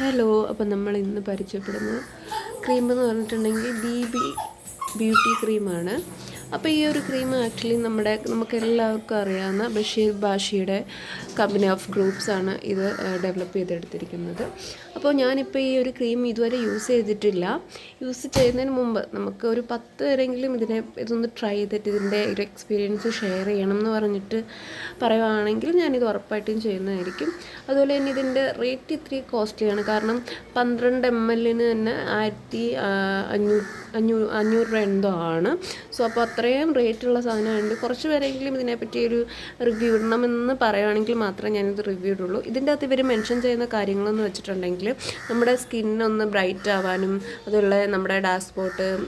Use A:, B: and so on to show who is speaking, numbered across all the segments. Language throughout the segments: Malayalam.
A: അപ്പോൾ നമ്മൾ ഇന്ന് പരിചയപ്പെടുന്ന ക്രീം എന്ന് പറഞ്ഞിട്ടുണ്ടെങ്കിൽ ബി ബി ബ്യൂട്ടി ക്രീമാണ് അപ്പോൾ ഈ ഒരു ക്രീം ആക്ച്വലി നമ്മുടെ നമുക്ക് എല്ലാവർക്കും അറിയാവുന്ന ബഷീർ ബാഷിയുടെ കമ്പനി ഓഫ് ഗ്രൂപ്പ്സ് ആണ് ഇത് ഡെവലപ്പ് ചെയ്തെടുത്തിരിക്കുന്നത്. അപ്പോൾ ഞാനിപ്പോൾ ഈ ഒരു ക്രീം ഇതുവരെ യൂസ് ചെയ്തിട്ടില്ല. യൂസ് ചെയ്യുന്നതിന് മുമ്പ് നമുക്ക് ഒരു പത്ത് പേരെങ്കിലും ഇതിനെ ഇതൊന്ന് ട്രൈ ചെയ്തിട്ട് ഇതിന്റെ ഒരു എക്സ്പീരിയൻസ് ഷെയർ ചെയ്യണം എന്ന് പറഞ്ഞിട്ട് പറയുവാണെങ്കിൽ ഞാനിത് ഉറപ്പായിട്ടും ചെയ്യുന്നതായിരിക്കും. അതുപോലെ തന്നെ ഇതിന്റെ റേറ്റ് ഇത്തിരി കോസ്റ്റ്ലിയാണ് കാരണം പന്ത്രണ്ട് എം എല്ലിന് തന്നെ ആയിരത്തി അഞ്ഞൂറ് അഞ്ഞൂറ് അഞ്ഞൂറ് രൂപ എന്തോ ആണ് സോ അപ്പോൾ അത്രയും റേറ്റുള്ള സാധനമുണ്ട് കുറച്ച് പേരെങ്കിലും ഇതിനെപ്പറ്റി ഒരു റിവ്യൂ ഇടണമെന്ന് പറയുകയാണെങ്കിൽ മാത്രമേ ഞാനിത് റിവ്യൂ ഇടുള്ളൂ. ഇതിന്റെ അകത്ത് ഇവർ മെൻഷൻ ചെയ്യുന്ന കാര്യങ്ങളെന്ന് വെച്ചിട്ടുണ്ടെങ്കിൽ നമ്മുടെ സ്കിന്നൊന്ന് ബ്രൈറ്റ് ആവാനും അതുപോലെ നമ്മുടെ dark spot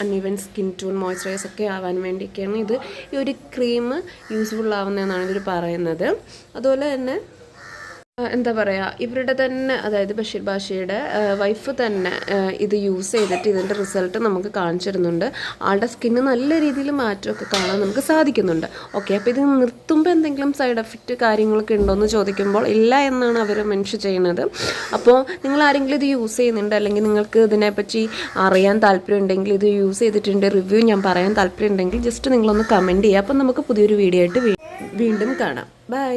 A: uneven skin tone moisturise ഒക്കെ ആവാൻ വേണ്ടിയൊക്കെയാണ് ഇത് ഈ ഒരു ക്രീം യൂസ്ഫുൾ ആവുന്നതെന്നാണ് ഇവർ പറയുന്നത്. അതുപോലെ തന്നെ എന്താ പറയുക ഇവരുടെ തന്നെ അതായത് ബഷീർ ബാഷയുടെ വൈഫ് തന്നെ ഇത് യൂസ് ചെയ്തിട്ട് ഇതിന്റെ റിസൾട്ട് നമുക്ക് കാണിച്ചു തരുന്നുണ്ട്. ആളുടെ സ്കിന്ന് നല്ല രീതിയിൽ മാറ്റമൊക്കെ കാണാൻ നമുക്ക് സാധിക്കുന്നുണ്ട്. ഓക്കെ അപ്പോൾ ഇത് നിർത്തുമ്പോൾ എന്തെങ്കിലും സൈഡ് എഫക്റ്റ് കാര്യങ്ങളൊക്കെ ഉണ്ടോ എന്ന് ചോദിക്കുമ്പോൾ ഇല്ല എന്നാണ് അവർ മെൻഷൻ ചെയ്യുന്നത്. അപ്പോൾ നിങ്ങൾ ആരെങ്കിലും ഇത് യൂസ് ചെയ്യുന്നുണ്ട്? അല്ലെങ്കിൽ നിങ്ങൾക്ക് ഇതിനെപ്പറ്റി അറിയാൻ താല്പര്യം ഉണ്ടെങ്കിൽ ഇത് യൂസ് ചെയ്തിട്ടുണ്ട് റിവ്യൂ ഞാൻ പറയാൻ താല്പര്യമുണ്ടെങ്കിൽ ജസ്റ്റ് നിങ്ങളൊന്ന് കമന്റ് ചെയ്യുക. അപ്പോൾ നമുക്ക് പുതിയൊരു വീഡിയോ ആയിട്ട് വീണ്ടും കാണാം. ബൈ